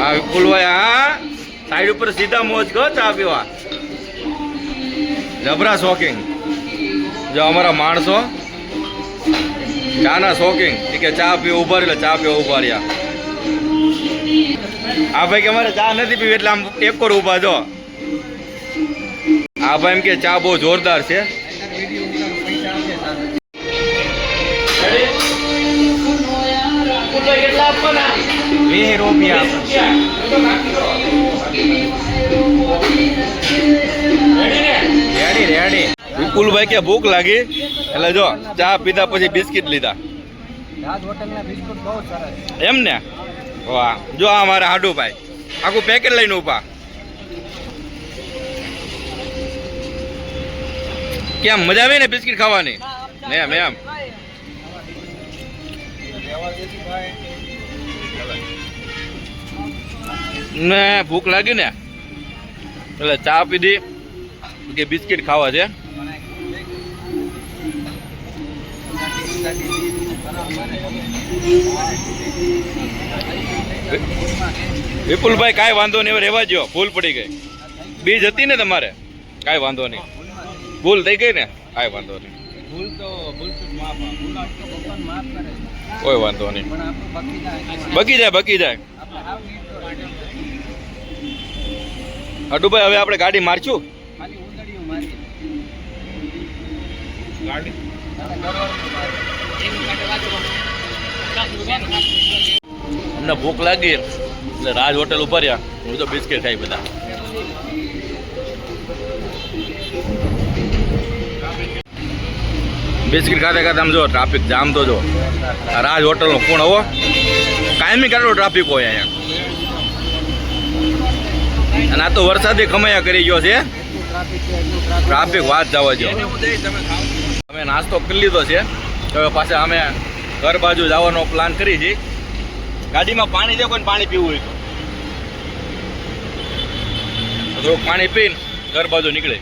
હા વિપુલભાઈ હા. સાઈડ ઉપર સીધા મોજ કહો ચા પીવા. જબરા શોકિંગ જો અમારા માણસો. ચાના એ કે ચા પીવા ઊભા એટલે ચા પીવા ઊભા રહ્યા. આ ભાઈ કે અમારે ચા નથી પીવી, એટલે આમ એક કોર ઊભા જો. આ ભાઈ એમ કે ચા બહુ જોરદાર છે. રૂપિયા રેડી રેડી વિપુલભાઈ કે ભૂખ લાગી. એટલે જો ચા પીધા પછી બિસ્કિટ લીધા. એમ ને? વાહ. જો આ મારા હાડુભાઈ. આખું પેકેટ લઈને ઊભા કેમ? મજા આવી ને બિસ્કિટ ખાવાની? એમ એમ. ને ભૂખ લાગી ને? એટલે ચા પીધી કે બિસ્કિટ ખાવા છે. વિપુલભાઈ, કાંઈ વાંધો નહીં, હવે રહેવા જો ભૂલ પડી ગઈ. બીજ હતી ને તમારે? કાંઈ વાંધો નહીં. ભૂલ થઈ ગઈ ને? કાંઈ વાંધો નહીં. ભૂલ તો ભૂલ તો માફ ભૂલ આજ ભગવાન માફ કરે. કોઈ વાંધો નહીં. પણ આપણું બાકી જાય. બકી જાય બકી જાય. હાવ. અડુભાઈ આપણે ગાડી મારશું? ખાલી મારી ગાડી. અમને ભૂખ લાગી. એટલે રાજ હોટેલ ઉપર રહ્યા. હું તો બિસ્કિટ ખાઈ બધા. બિસ્કિટ ખાતે ખાતે આમ જો ટ્રાફિક જામ તો જો. રાજ હોટલનો કોણ હવો કાયમી કેટલો ટ્રાફિક હોય અહીંયા. અને આ તો વરસાદી ખમૈયા કરી ગયો છે. ટ્રાફિક વાત જવા જો. અમે નાસ્તો કરી લીધો છે. હવે પાછા અમે ઘર બાજુ જવાનો પ્લાન કરી છે. ગાડીમાં પાણી છે કોઈ પાણી પીવું હોય તો. થોડુંક પાણી પીને ઘર બાજુ નીકળે.